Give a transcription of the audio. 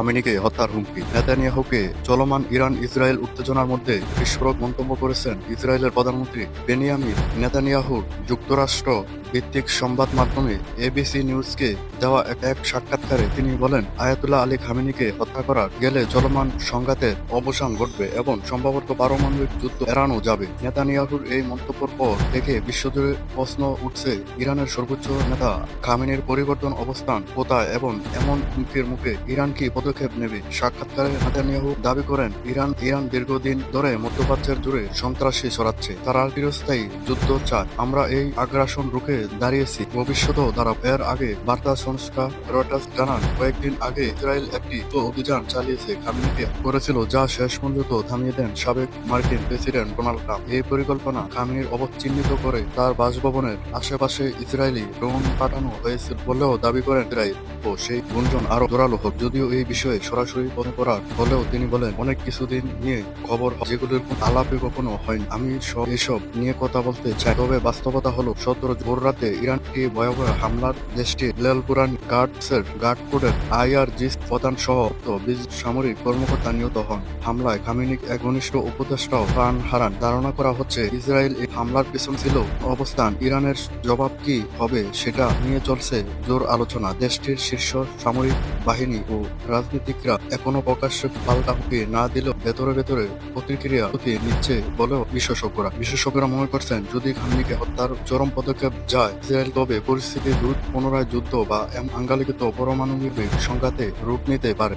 খামেনিকে হত্যার হুমকি। নেতানিয়াহুকে চলমান ইরান ইসরায়েল উত্তেজনার মধ্যে বিস্ফোরক মন্তব্য করেছেন ইসরায়েলের প্রধানমন্ত্রী বেনিয়ামিন নেতানিয়াহুর যুক্তরাষ্ট্র ভিত্তিক সংবাদ মাধ্যমে এবিসি নিউজকে দেওয়া এক সাক্ষাৎকারে তিনি বলেন, আয়াতুল্লাহ আলী খামেনিকে হত্যা করা গেলে চলমান সংঘাতের অবসান ঘটবে এবং সম্ভবত পারমাণবিক যুদ্ধ এড়ানো যাবে। নেতানিয়াহুর এই মন্তব্যের পর থেকে বিশ্বজুড়ে প্রশ্ন উঠছে, ইরানের সর্বোচ্চ নেতা খামেনির পরিবর্তন অবস্থান কোথায় এবং এমন হুমকির মুখে ইরান কি পদক্ষেপ নেবে? সাক্ষাৎকারে নেতানিয়াহু দাবি করেন, ইরান ইরান দীর্ঘদিন ধরে মধ্যপ্রাচ্যের জুড়ে সন্ত্রাসী ছড়াচ্ছে। তারা চিরস্থায়ী যুদ্ধ চায়। আমরা এই আগ্রাসন রুখে দাঁড়িয়েছি। ভবিষ্যতেও তারা এর আগে বার্তা সংস্থা রয়টার্স জানান, কয়েকদিন আগে ইসরায়েল একটি অভিযান চালিয়েছে, খামেনিকে করেছিল, যা শেষ পর্যন্ত থামিয়ে দেন সাবেক মার্কিন প্রেসিডেন্ট ডোনাল্ড ট্রাম্প। এই পরিকল্পনা খামেনির অবচিহ্নিত করে তার বাসভবনের আশেপাশে ইসরায়েলি ড্রোন পাঠানো হয়েছিল বলেও দাবি করেন ইসরায়েল। ও সেই গুঞ্জন আরও জোরালো হোক, যদিও এই বিষয়ে সরাসরি কথা করার হলেও তিনি বলেন, অনেক কিছুদিন নিয়ে খবর যেগুলোর আলাপে কখনো হয়নি। আমি সব এসব নিয়ে কথা বলতে চাই, তবে বাস্তবতা হলো সতেরো ভোর রাতে ইরানকে ভয়াবহ হামলার দেশটির লেলপুরান গার্ডসের গার্ডকোডের আইআরজি প্রধান সহ বিশ সামরিক কর্মকর্তা নিহত হন। হামলায় খামিনিক এক ঘনিষ্ঠ উপদেষ্টাও প্রাণ হারান। ধারণা করা হচ্ছে, ইসরায়েল এই হামলার পেছন ছিল অবস্থান ইরানের জবাব কি হবে সেটা নিয়ে চলছে জোর আলোচনা। দেশটির শীর্ষ সামরিক বাহিনী ও রাজনীতিকরা এখনও প্রকাশ্যে পাল্টা হুমকি না দিলেও ভেতরে ভেতরে প্রতিক্রিয়া প্রতি নিচ্ছে বলেও বিশেষজ্ঞরা। বিশেষজ্ঞরা মনে করছেন, যদি খামনিকে হত্যার চরম পদক্ষেপ ইসরায়েল পরিস্থিতি দ্রুত পুনরায় যুদ্ধ বা আঙ্গালিখিত পরমাণবিক সংঘাতে রূপ নিতে পারে।